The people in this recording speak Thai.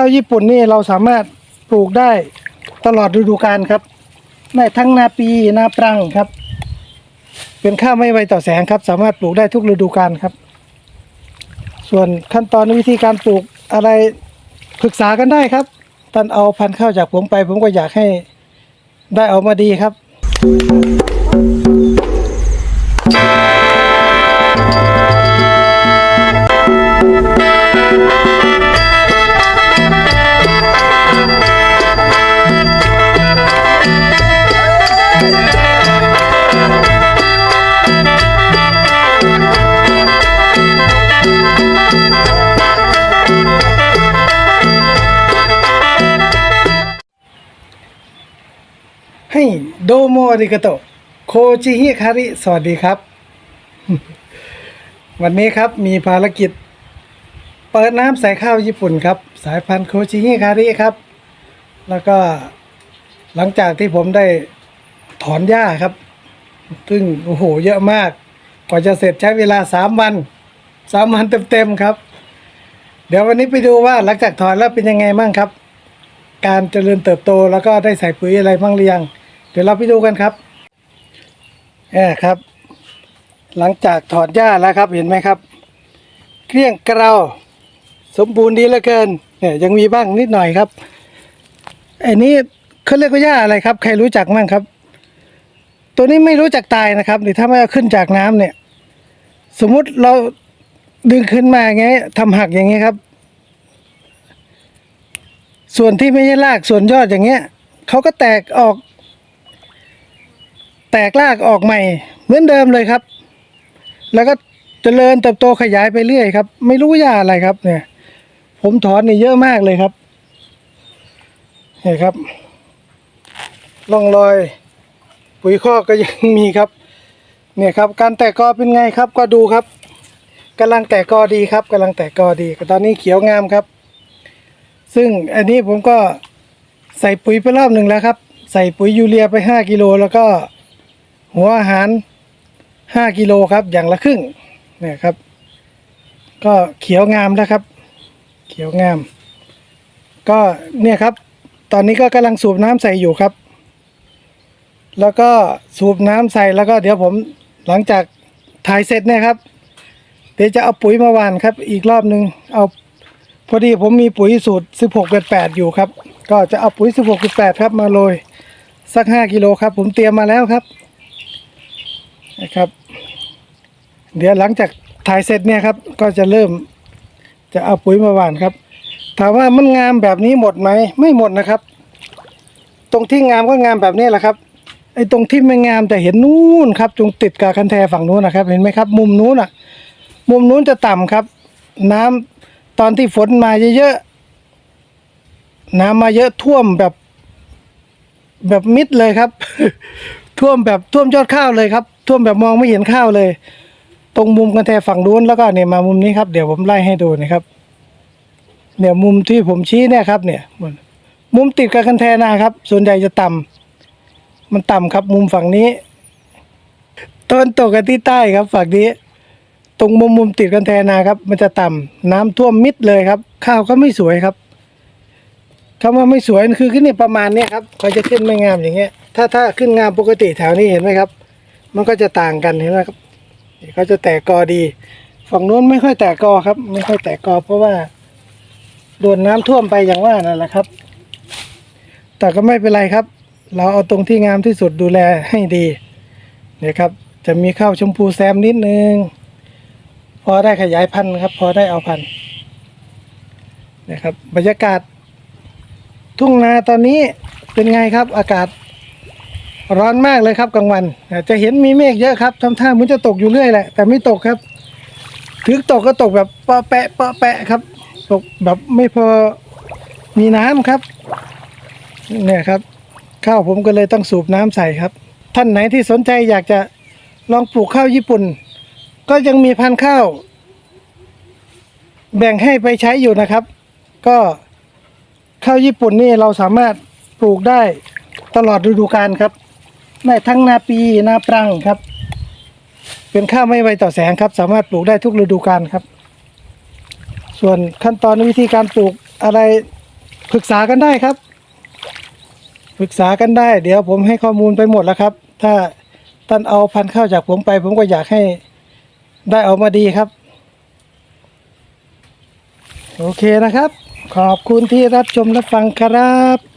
ข้าวญี่ปุ่นนี่เราสามารถปลูกได้ตลอดฤดูกาลครับได้ทั้งนาปีนาปรังครับ เป็นข้าวไม่ไวต่อแสงครับ สามารถปลูกได้ทุกฤดูกาลครับ ส่วนขั้นตอนวิธีการปลูกอะไรปรึกษากันได้ครับท่านเอาพันธุ์ข้าวจากผมไป ผมก็อยากให้ได้ออกมาดีครับ โดโมอริกาโตโคจิฮิคาริ สวัสดีครับ วันนี้ครับมีภารกิจ เปิดน้ำใส่ข้าวญี่ปุ่นครับ สายพันธุ์โคจิฮิคาริครับ แล้วก็หลังจากที่ผมได้ถอนหญ้าครับ ซึ่งโอ้โหเยอะมาก กว่าจะเสร็จใช้เวลาสามวันสามวันเต็มๆครับ เดี๋ยววันนี้ไปดูว่าหลังจากถอนแล้วเป็นยังไงบ้างครับ การเจริญเติบโตแล้วก็ได้ใส่ปุ๋ยอะไรบ้างหรือยัง เดี๋ยวเราไปดูกันครับแอบครับ หลังจากถอดหญ้าแล้วครับเห็นไหมครับ เกลี้ยงเกลาสมบูรณ์ดีเหลือเกินเนี่ยยังมีบ้างนิดหน่อยครับไอ้นี้เขาเรียกว่าหญ้าอะไรครับ ใครรู้จักมั่งครับ ตัวนี้ไม่รู้จักตายนะครับนี่ถ้าไม่เอาขึ้นจากน้ำเนี่ย สมมุติเราดึงขึ้นมาอย่างเงี้ยทำหักอย่างเงี้ยครับ ส่วนที่ไม่ใช่รากส่วนยอดอย่างเงี้ยเขาก็แตกออก แตกรากออกใหม่ เหมือนเดิมเลยครับ แล้วก็เจริญเติบโตขยายไปเรื่อยครับ ไม่รู้ยาอะไรครับ เนี่ย ผมถอนนี่เยอะมากเลยครับเห็นครับร่องรอย ปุ๋ยคอกก็ยังมีครับ เนี่ยครับ การแตกกอเป็นไงครับ ก็ดูครับกำลังแตกกอดีครับกำลังแตกกอดีตอนนี้เขียวงามครับ ซึ่งอันนี้ผมก็ใส่ปุ๋ยไปรอบหนึ่งแล้วครับ ใส่ปุ๋ยยูเรียไปห้ากิโลแล้วก็ หัวอาหารห้ากิโลครับ อย่างละครึ่งเนี่ยครับ ก็เขียวงามแล้วครับ เขียวงาม ก็เนี่ยครับ ตอนนี้ก็กำลังสูบน้ำใส่อยู่ครับ แล้วก็สูบน้ำใส่แล้วก็เดี๋ยวผมหลังจากถ่ายเสร็จเนี่ยครับ เดี๋ยวจะเอาปุ๋ยมาหว่านครับ อีกรอบหนึ่งเอาพอดีผมมีปุ๋ยสูตร 16.8 อยู่ครับ ก็จะเอาปุ๋ย 16 8 ครับมาโรยสัก 5 กิโลครับ ผมเตรียมมาแล้วครับ นะครับ เดี๋ยวหลังจากถ่ายเสร็จเนี่ยครับ ก็จะเริ่มจะเอาปุ๋ยมาหว่านครับ ถามว่ามันงามแบบนี้หมดไหมไม่หมดนะครับ ตรงที่งามก็งามแบบนี้แหละครับไอ้ตรงที่ไม่งามแต่เห็นนู้นครับจงติดกับคันแทฝั่งนู้นนะครับ เห็นไหมครับ มุมนู้นอะ มุมนู้นจะต่ำครับ น้ำตอนที่ฝนมาเยอะๆน้ำมาเยอะท่วมแบบแบบมิดเลยครับ ท่วมแบบท่วมยอดข้าวเลยครับ ท่วมแบบมองไม่เห็นข้าวเลย ตรงมุมกันแทฝั่งนู้นแล้วก็เนี่ยมามุมนี้ครับเดี๋ยวผมไล่ให้ดูนะครับ เนี่ยมุมที่ผมชี้เนี่ยครับ เนี่ยมุมติดกับกันแทนาครับ ส่วนใหญ่จะต่ำมันต่ำครับ มุมฝั่งนี้ต้นตกกันที่ใต้ครับฝั่งนี้ตรงมุมมุมติดกันแทนาครับ มันจะต่ำน้ำท่วมมิดเลยครับ ข้าวก็ไม่สวยครับคำว่าไม่สวยคือขึ้นเนี่ยประมาณเนี้ยครับเขาจะขึ้นไม่งามอย่างเงี้ยถ้าถ้าขึ้นงามปกติแถวนี้เห็นไหมครับ มันก็จะต่างกันเห็นไหมครับเขาจะแตกกอดี ฝั่งนู้นไม่ค่อยแตกกอครับ ไม่ค่อยแตกกอ เพราะว่าโดนน้ำท่วมไปอย่างว่านั่นแหละครับ แต่ก็ไม่เป็นไรครับ เราเอาตรงที่งามที่สุดดูแลให้ดีเนี่ยครับ จะมีข้าวชมพูแซมนิดนึง พอได้ขยายพันธุ์ครับ พอได้เอาพันธุ์นะครับ บรรยากาศทุ่งนาตอนนี้เป็นไงครับ อากาศ ร้อนมากเลยครับกลางวันอาจะเห็นมีเมฆเยอะครับทำท่าเหมันจะตกอยู่เรื่อยแหละ แต่ไม่ตกครับ ถึงตกก็ตกแบบเปาะแปะเปาะแปะครับ ตกแบบไม่พอมีน้ำครับ เนี่ยครับ ข้าวผมก็เลยต้องสูบน้ำใส่ครับ ท่านไหนที่สนใจอยากจะลองปลูกข้าวญี่ปุ่น ก็ยังมีพันธุ์ข้าว แบ่งให้ไปใช้อยู่นะครับ ก็ข้าวญี่ปุ่นนี่เราสามารถปลูกได้ตลอดฤดูกาลครับ ได้ทั้งนาปีนาปรังครับ เป็นข้าวไม่ไวต่อแสงครับ สามารถปลูกได้ทุกฤดูกาลครับ ส่วนขั้นตอนวิธีการปลูกอะไรปรึกษากันได้ครับปรึกษากันได้ เดี๋ยวผมให้ข้อมูลไปหมดแล้วครับ ถ้าท่านเอาพันธุ์ข้าวจากผมไป ผมก็อยากให้ได้ออกมาดีครับ โอเคนะครับ ขอบคุณที่รับชมรับฟังครับ